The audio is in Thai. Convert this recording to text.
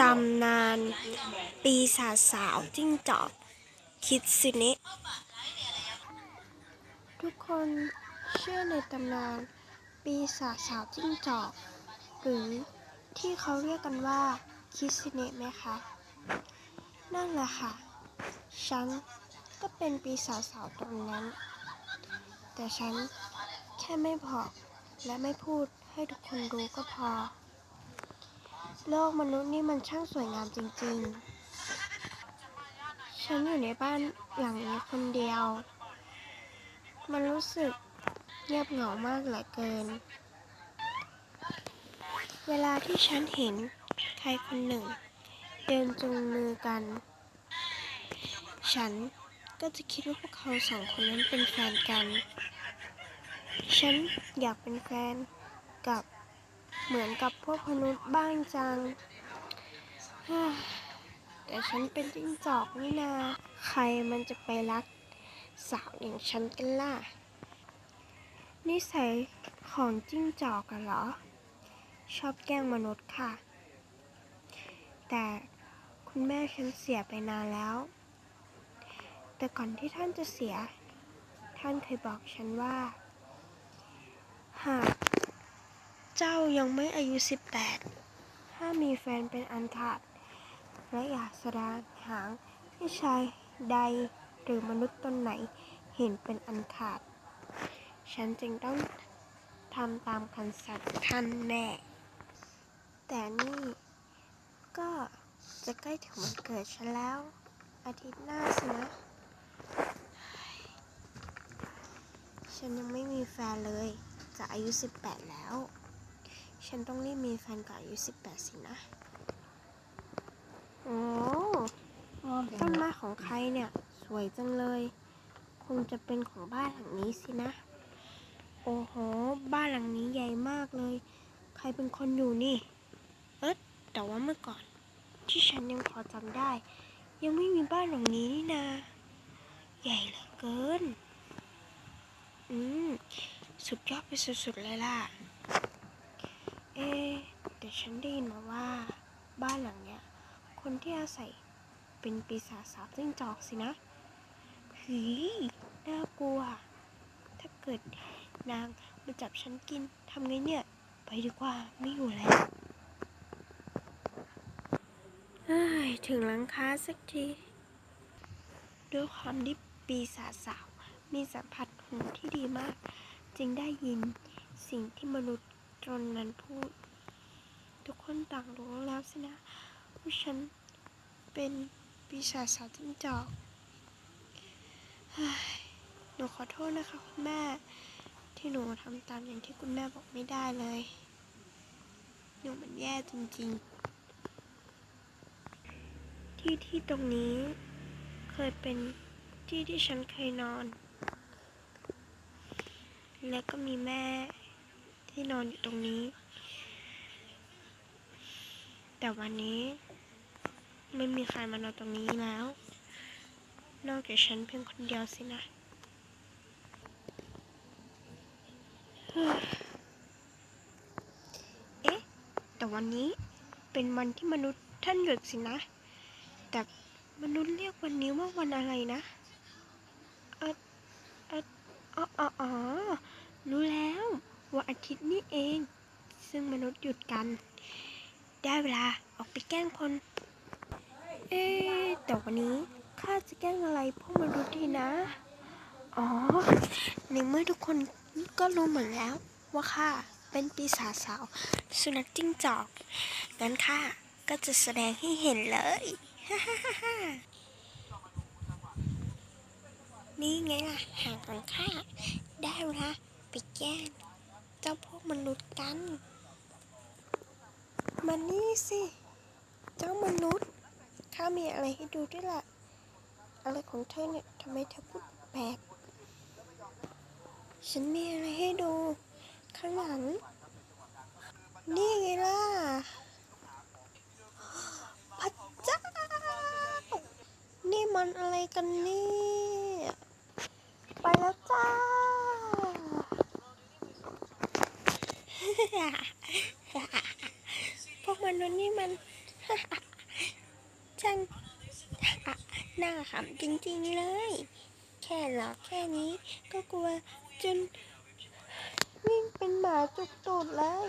ตำนาน ปีศาจสาวจิ้งจอก คิดซินิ ทุกคนเชื่อในตำนาน ปีศาจสาวจิ้งจอก หรือที่เขาเรียกกันว่าคิดซิเนะไหมคะ นั่นแหละค่ะ ฉันก็เป็นปีศาจสาวตรงนั้น แต่ฉันแค่ไม่บอกและไม่พูดให้ทุกคนรู้ก็พอ โลกมนุษย์นี่มันช่างสวยงามจริงๆ ฉันอยู่ในบ้านหลังนี้คนเดียว มันรู้สึกเงียบเหงามากเหลือเกิน เวลาที่ฉันเห็นใครคนหนึ่ง เดินจูงมือกัน ฉันก็จะคิดว่าพวกเขาสองคนนั้นเป็นแฟนกัน ฉันอยากเป็นแฟนกับ เหมือนกับพวกมนุษย์บ้างจังแต่ฉันเป็นจิ้งจอกนี่นา ใครมันจะไปรักสาวอย่างฉันกันล่ะ นิสัยของจิ้งจอกอะเหรอ ชอบแกล้งมนุษย์ค่ะ แต่คุณแม่ฉันเสียไปนานแล้ว แต่ก่อนที่ท่านจะเสีย ท่านเคยบอกฉันว่า หาก เจ้ายังไม่อายุ 18 ถ้ามีแฟนเป็นอันขาด และอยากแสดงหางให้ชายใดหรือมนุษย์ตนไหนเห็นเป็นอันขาด ฉันจึงต้องทำตามคำสั่งท่านแน่ แต่นี่ก็จะใกล้ถึงวันเกิดฉันแล้ว อาทิตย์หน้าสินะ ฉันยังไม่มีแฟนเลย จะอายุ 18 แล้ว ฉันต้องรีบมีแฟนก่อนอายุ18สินะ โอ้ต้นไม้ของใครเนี่ย สวยจังเลย คงจะเป็นของบ้านหลังนี้สินะ โอ้โห บ้านหลังนี้ใหญ่มากเลย ใครเป็นคนอยู่นี่ เอ๊ะแต่ว่าเมื่อก่อน ที่ฉันยังพอจำได้ ยังไม่มีบ้านหลังนี้นี่นา ใหญ่เหลือเกิน อืม สุดยอดไปสุดๆเลยล่ะเอ๊ะแต่ ฉันได้ยินมาว่า บ้านหลังเนี้ย คนที่อาศัยเป็นปีศาจสาวจิ้งจอกสินะผีน่ากลัว ถ้าเกิดนางมาจับฉันกินทำไงเนี่ย ไปดีกว่าไม่อยู่แล้วถึงหลังคาสักที ด้วยความที่ปีศาจสาว มีสัมผัสหูที่ดีมาก จึงได้ยินสิ่งที่มนุษย์ตนนั้นพูด ทุกคนต่างรู้แล้วสินะว่าฉันเป็นปีศาจสาวจิ้งจอกหนูขอโทษนะคะคุณแม่ ที่หนูทำตามอย่างที่คุณแม่บอกไม่ได้เลย หนูมันแย่จริงๆ ที่ที่ตรงนี้เคยเป็นที่ที่ฉันเคยนอน และก็มีแม่ที่นอนอยู่ตรงนี้ แต่วันนี้ไม่มีใครมานอนตรงนี้แล้ว นอกจากฉันเพียงคนเดียวสินะเอ๊ะ แต่วันนี้เป็นวันที่มนุษย์ท่านหยุดสินะ แต่มนุษย์เรียกวันนี้ว่าวันอะไรนะเออเอออ๋ออ๋อรู้แล้ว วันอาทิตย์นี่เอง ซึ่งมนุษย์หยุดกัน ได้เวลาออกไปแกล้งคน เอ๊แต่วันนี้ข้าจะแกล้งอะไรพวกมนุษย์ดีนะ อ๋อ ในเมื่อทุกคนก็รู้หมดแล้วว่าข้าเป็นปีศาจสาว สุนัขจิ้งจอก งั้นข้าก็จะแสดงให้เห็นเลย นี่ไงล่ะห่างของข้า ได้เวลาไปแกล้งเจ้าพวกมนุษย์กัน มานี่สิ เจ้ามนุษย์ ข้ามีอะไรให้ดูด้วยล่ะ อะไรของเธอเนี่ยทำไมเธอพูดแปลก ฉันมีอะไรให้ดู ข้างหลัง นี่ไงล่ะพระเจ้า นี่มันอะไรกันนี่ไปแล้วจ้า วันนี้มันช่างน่าขำจริงๆเลย แค่หลอกแค่นี้ก็กลัวจนวิ่งเป็นหมาจุกตูดเลย